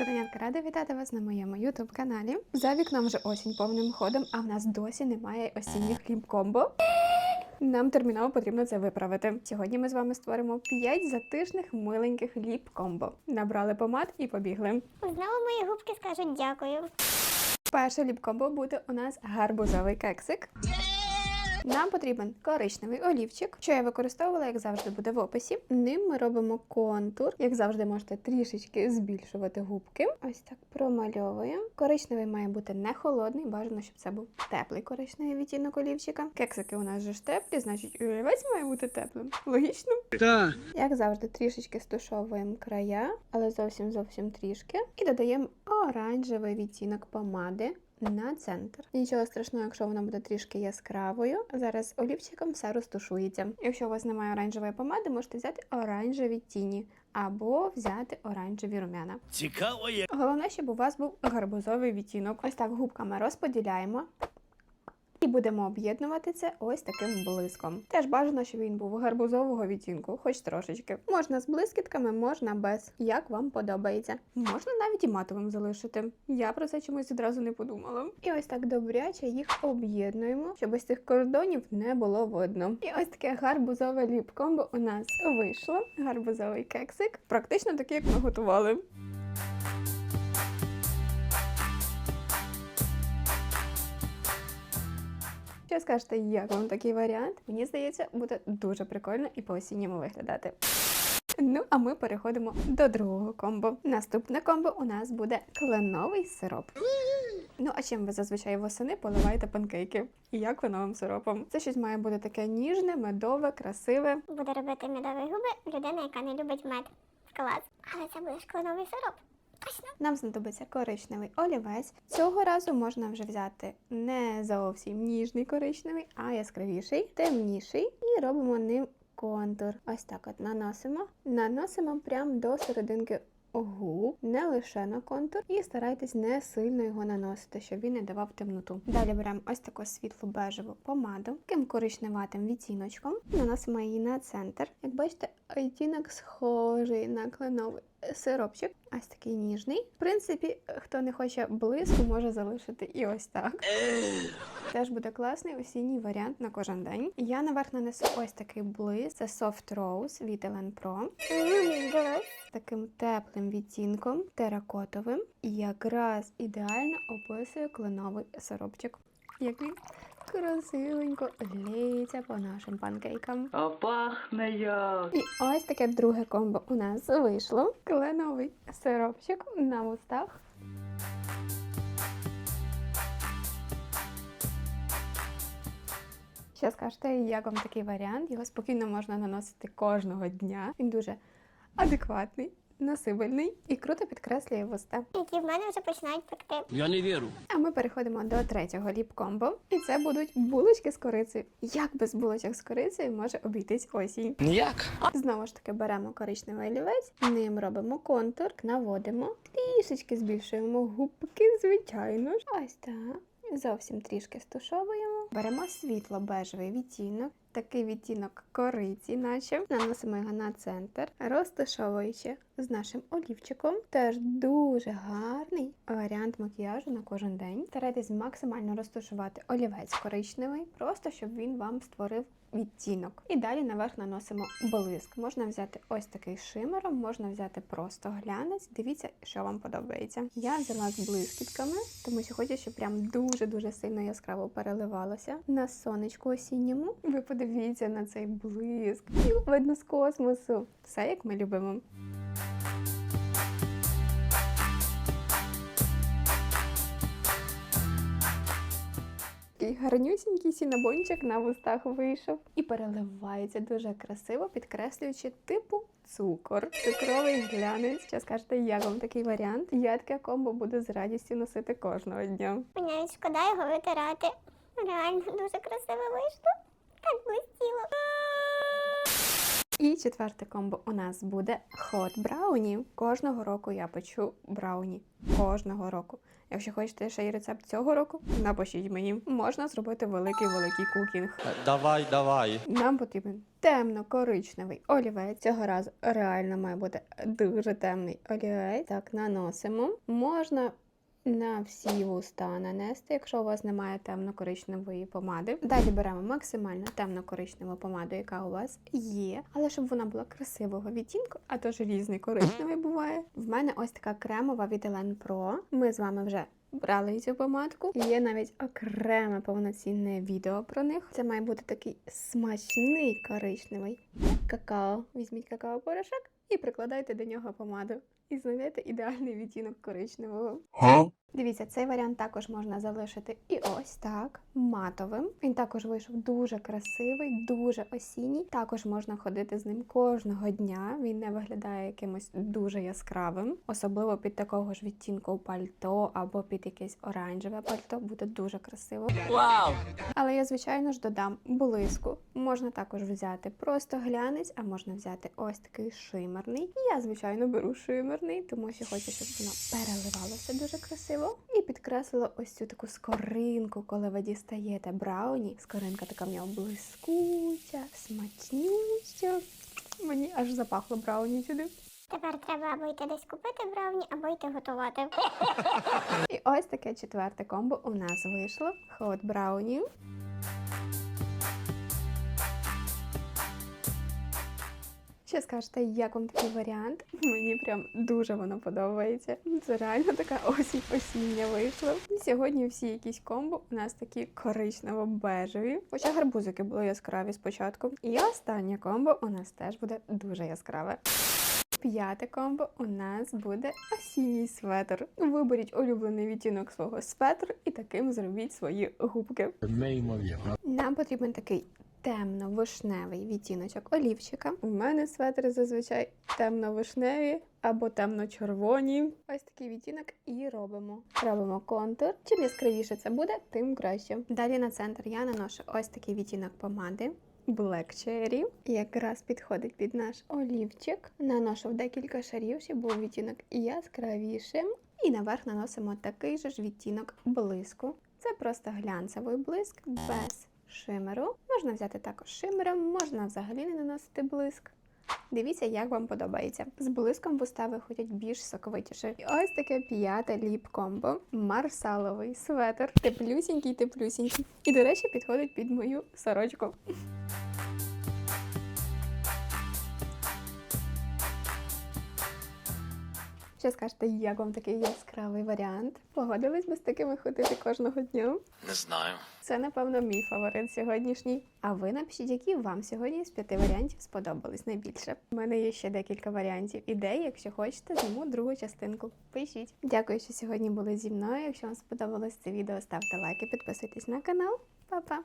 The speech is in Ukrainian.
Шкоденятка, рада вітати вас на моєму ютуб каналі. За вікном вже осінь повним ходом, а в нас досі немає осінніх хліб комбо. Нам терміново потрібно це виправити. Сьогодні ми з вами створимо 5 затишних миленьких ліп комбо. Набрали помад і побігли. Знову мої губки скажуть дякую. Перше ліп комбо буде у нас гарбузовий кексик. Нам потрібен коричневий олівчик, що я використовувала, як завжди, буде в описі. Ним ми робимо контур. Як завжди, можете трішечки збільшувати губки. Ось так промальовуємо. Коричневий має бути не холодний, бажано, щоб це був теплий коричневий відтінок олівчика. Кексики у нас же ж теплі, значить олівець має бути теплим. Логічно? Та. Як завжди, трішечки стушовуємо края, але зовсім зовсім трішки. І додаємо оранжевий відтінок помади. На центр. Нічого страшного, якщо вона буде трішки яскравою. Зараз олівчиком все розтушується. Якщо у вас немає оранжевої помади, можете взяти оранжеві тіні або взяти оранжеві рум'яна. Цікаво є. Головне, щоб у вас був гарбузовий відтінок. Ось так губками розподіляємо. І будемо об'єднувати це ось таким блиском. Теж бажано, щоб він був гарбузового відтінку, хоч трошечки. Можна з блискітками, можна без, як вам подобається. Можна навіть і матовим залишити. Я про це чомусь одразу не подумала. І ось так добряче їх об'єднуємо, щоб ось цих кордонів не було видно. І ось таке гарбузове ліп-комбо у нас вийшло. Гарбузовий кексик, практично такий, як ми готували. Що скажете, як вам такий варіант? Мені здається, буде дуже прикольно і по-осінньому виглядати. Ну, а ми переходимо до другого комбо. Наступне комбо у нас буде кленовий сироп. Ну, а чим ви зазвичай восени поливаєте панкейки? І як кленовим сиропом? Це щось має бути таке ніжне, медове, красиве. Буду робити медові губи людина, яка не любить мед. Клас. Але це буде шкленовий сироп. Нам знадобиться коричневий олівець. Цього разу можна вже взяти не зовсім ніжний коричневий, а яскравіший, темніший, і робимо ним контур. Ось так от наносимо. Наносимо прямо до серединки губ, не лише на контур, і старайтесь не сильно його наносити, щоб він не давав темноту. Далі беремо ось таку світлу бежеву помаду, таким коричневатим відтіночком, наносимо її на центр. Як бачите, відтінок схожий на кленовий сиропчик, ось такий ніжний. В принципі, хто не хоче блиску, може залишити і ось так. Теж буде класний осінній варіант на кожен день. Я наверх нанесу ось такий блиск. Це Soft Rose від Ellen Pro. Таким теплим відтінком, теракотовим. І якраз ідеально описує кленовий сиропчик. Який красивенько ліється по нашим панкейкам. А пахне як. І ось таке друге комбо у нас вийшло. Кленовий сиропчик на вустах. Що скажете, як вам такий варіант? Його спокійно можна наносити кожного дня. Він дуже адекватний, насибельний і круто підкреслює вуста. Які в мене вже починають пекти. Я не вірю. А ми переходимо до третього ліп-комбо. І це будуть булочки з корицею. Як без булочок з корицею може обійтись осінь? Ніяк. Знову ж таки беремо коричневий олівець, ним робимо контур, наводимо, трішечки збільшуємо губки, звичайно ж. Ось так. Зовсім трішки стушовуємо. Беремо світло-бежевий відтінок, такий відтінок кориці, наче наносимо його на центр, розташовуючи з нашим олівчиком. Теж дуже гарний варіант макіяжу на кожен день. Старайтесь максимально розташувати олівець коричневий, просто щоб він вам створив відтінок. І далі наверх наносимо блиск. Можна взяти ось такий шимером, можна взяти просто глянець. Дивіться, що вам подобається. Я взяла з блискітками, тому що хочу, щоб прям дуже-дуже сильно яскраво переливалося на сонечку осінньому. Ви подивіться на цей блиск. Видно з космосу. Все як ми любимо. Такий гарнюсінький сінабончик на вустах вийшов і переливається дуже красиво, підкреслюючи типу цукор, цукровий глянець. Що скажете, як вам такий варіант? Я таке комбо буду з радістю носити кожного дня. Мені шкода його витирати. Реально дуже красиво вийшло. І четверте комбо у нас буде хот брауні. Кожного року я печу брауні. Кожного року. Якщо хочете ще й рецепт цього року, напишіть мені. Можна зробити великий великий кукінг. Давай, давай. Нам потрібен темно-коричневий олівець. Цього разу реально має бути дуже темний олівець. Так, наносимо. Можна. На всі вуста нанести, якщо у вас немає темно-коричневої помади. Далі беремо максимально темно-коричневу помаду, яка у вас є, але щоб вона була красивого відтінку, а то ж різний коричневий буває. В мене ось така кремова від Elen Pro. Ми з вами вже брали цю помадку. Є навіть окреме повноцінне відео про них. Це має бути такий смачний коричневий какао. Візьміть какао-порошок і прикладайте до нього помаду. І знайдете ідеальний відтінок коричневого. Дивіться, цей варіант також можна залишити і ось так, матовим. Він також вийшов дуже красивий, дуже осінній. Також можна ходити з ним кожного дня. Він не виглядає якимось дуже яскравим, особливо під такого ж відтінку пальто або під якесь оранжеве пальто. Буде дуже красиво. Вау! Але я, звичайно ж, додам блиску. Можна також взяти просто глянець, а можна взяти ось такий шимерний. Я, звичайно, беру шимерний, тому що хочу, щоб воно переливалося дуже красиво. І підкреслила ось цю таку скоринку, коли ви дістаєте брауні. Скоринка така в нього блискуча, смачнюча. Мені аж запахло брауні сюди. Тепер треба або йти десь купити брауні, або йти готувати. І ось таке четверте комбо у нас вийшло. Ход брауні. Що скажете, як вам такий варіант? Мені прям дуже воно подобається. Це реально така осінь осіння вийшла. І Сьогодні всі якісь комбо у нас такі коричнево-бежеві. Хоча гарбузики були яскраві спочатку. І останнє комбо у нас теж буде дуже яскраве. П'яте комбо у нас буде осінній светр. Виберіть улюблений відтінок свого светру і таким зробіть свої губки. Неймовірно. Нам потрібен такий темно-вишневий відтіночок олівчика. У мене светри зазвичай темно-вишневі або темно-червоні. Ось такий відтінок і робимо. Робимо контур. Чим яскравіше це буде, тим краще. Далі на центр я наношу ось такий відтінок помади. Black Cherry. Якраз підходить під наш олівчик. Наношу в декілька шарів, щоб був відтінок яскравішим. І наверх наносимо такий же ж відтінок блиску. Це просто глянцевий блиск без шимеру. Можна взяти також шимером, можна взагалі не наносити блиск. Дивіться, як вам подобається. З блиском вуста виходять більш соковитіше. І ось таке п'яте ліп комбо. Марсаловий светр. Теплюсінький, теплюсінький. І, до речі, підходить під мою сорочку. Що скажете, як вам такий яскравий варіант? Погодились би з такими ходити кожного дня? Не знаю. Це, напевно, мій фаворит сьогоднішній. А ви напишіть, які вам сьогодні з п'яти варіантів сподобались найбільше. У мене є ще декілька варіантів ідей. Якщо хочете, зніму другу частинку. Пишіть. Дякую, що сьогодні були зі мною. Якщо вам сподобалось це відео, ставте лайки, підписуйтесь на канал. Па-па!